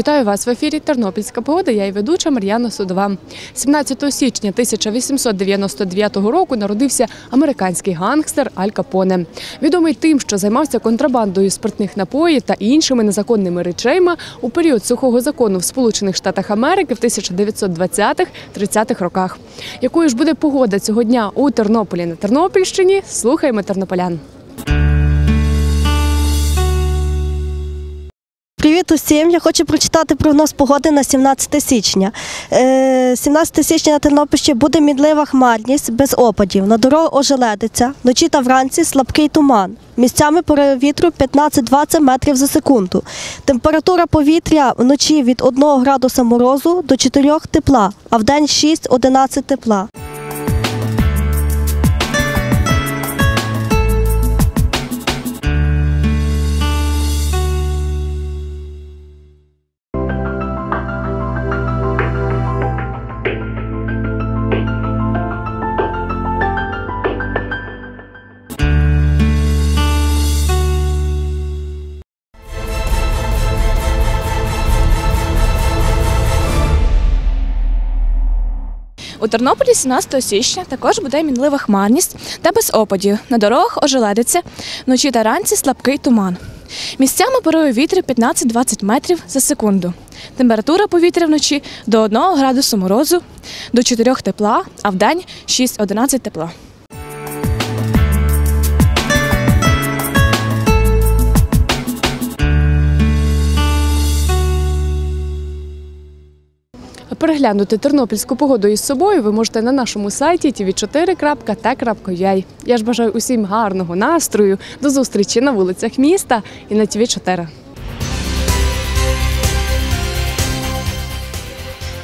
Вітаю вас в ефірі Тернопільська погода. Я і ведуча Мар'яна Судова. 17 січня 1899 року народився американський гангстер Аль Капоне. Відомий тим, що займався контрабандою спиртних напоїв та іншими незаконними речейми у період сухого закону в Сполучених Штатах Америки в 1920-30-х роках. Якою ж буде погода цього дня у Тернополі на Тернопільщині? Слухаємо тернополян. Привіт усім! Я хочу прочитати прогноз погоди на 17 січня. Е, 17 січня на Тернопільщині буде мінлива хмарність без опадів. На дорогу ожеледиться, вночі та вранці слабкий туман. Місцями пориви вітру 15-20 метрів за секунду. Температура повітря вночі від 1 градуса морозу до 4 тепла, а вдень 6-11 тепла. У Тернополі 17 січня також буде мінлива хмарність та без опадів. На дорогах ожеледиться, вночі та ранці слабкий туман. Місцями пориви вітру 15-20 метрів за секунду. Температура повітря вночі до 1 градусу морозу, до 4 тепла, а вдень 6-11 тепла. Переглянути тернопільську погоду із собою ви можете на нашому сайті tv4.t.ua. Я ж бажаю усім гарного настрою, до зустрічі на вулицях міста і на TV4.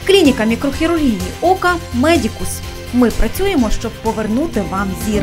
Клініка мікрохірургії ока Медікус. Ми працюємо, щоб повернути вам зір.